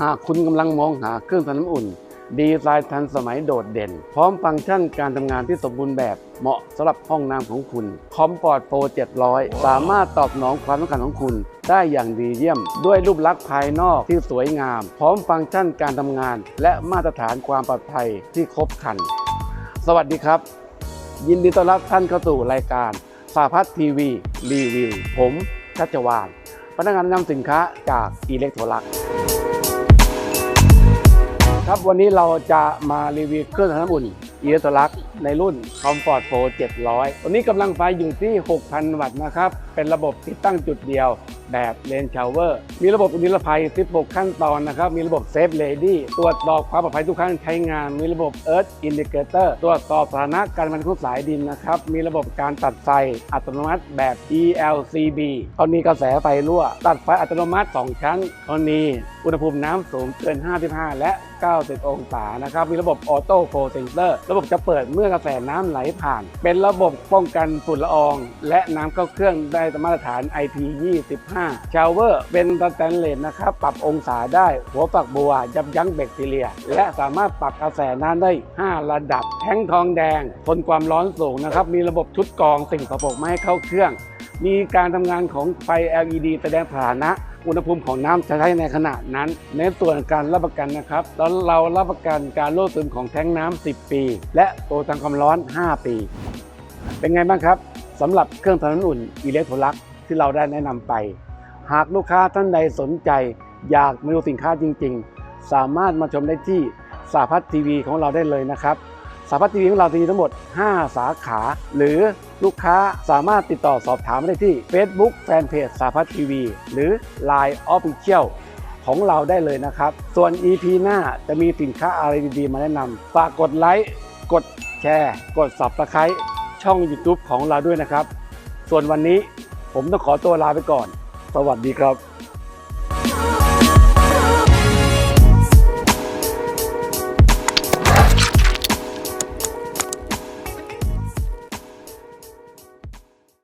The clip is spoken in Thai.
หากคุณกำลังมองหาเครื่องทำน้ำอุ่น ดีไซน์ทันสมัยโดดเด่น พร้อมฟังก์ชันการทำงานที่สมบูรณ์แบบเหมาะสำหรับห้องน้ำของคุณคอมปอร์ตโปร700 สามารถตอบสนองความต้องการของคุณได้อย่างดีเยี่ยม ด้วยรูปลักษณ์ภายนอกที่สวยงาม พร้อมฟังก์ชันการทำงาน และมาตรฐานความปลอดภัยที่ครบครัน สวัสดีครับ ยินดีต้อนรับท่านเข้าสู่รายการสาพัฒน์ทีวีรีวิวผมชัชวานพนักงานนำสินค้าจากอิเล็กโทรลัก ครับวันนี้เราจะมารีวิวเครื่องทำน้ำอุ่น อิเล็กทรลักในรุ่น Comfort Pro 700 ตัวนี้กำลังไฟอยู่ที่ 6,000 วัตต์นะครับ เป็นระบบติดตั้งจุดเดียวแบบเลนชาวเวอร์ มีระบบนิรภัย 16 ขั้นตอนนะครับ มีระบบเซฟเลดี้ ตรวจสอบความปลอดภัยทุกครั้งใช้งาน มีระบบ Earth Indicator ตรวจสอบสถานะการบรรทุกสายดินนะครับ มีระบบการตัดไฟอัตโนมัติแบบ ELCB กรณีกระแสไฟรั่ว ตัดไฟอัตโนมัติ 2 ชั้นกรณีอุณหภูมิน้ำสูงเกิน 55 และ 90 องศา นะครับ มีระบบออโต้โฟเซนเซอร์ระบบจะเปิดเมื่อกระแสน้ำไหลผ่าน เป็นระบบป้องกันฝุ่นละออง และน้ำเข้าเครื่องได้มาตรฐาน IP25 ชาวเวอร์เป็นสแตนเลสนะครับ ปรับองศาได้ หัวฝักบัวยับยั้งแบคทีเรีย และสามารถปรับกระแสน้ำได้ 5 ระดับ แท้งทองแดง ทนความร้อนสูงนะครับ มีระบบชุดกรองสิ่งสกปรกไม่ให้เข้าเครื่อง มีการทำงานของไฟ LED แสดงสถานะ อุณหภูมิของน้ำจะใช้ในขณะนั้น ในส่วนการรับประกันนะครับแล้วเรารับประกันการรั่วซึมของแท้งน้ำ10 ปี และตัวทางความร้อน 5 ปี เป็นไงบ้างครับสำหรับเครื่องทำน้ำอุ่นอิเล็กโทรลักที่เราได้แนะนำไป หากลูกค้าท่านใดสนใจ อยากมาดูสินค้าจริง ๆ สามารถมาชมได้ที่สาพัฒน์ทีวีของเราได้เลยนะครับ สาพัฒน์ทีวีของเรามีทั้งหมด 5 สาขา หรือลูกค้าสามารถติดต่อสอบถามได้ที่ Facebook Fanpage สาพัฒน์ทีวีหรือ Line Official ของเราได้เลยนะครับ ส่วน EP หน้าจะมีสินค้าอะไรดีๆ มาแนะนำฝากกดไลค์กดแชร์ กด Subscribe ช่อง YouTube ของเราด้วยนะครับ ส่วนวันนี้ผมต้องขอตัวลาไปก่อน สวัสดีครับ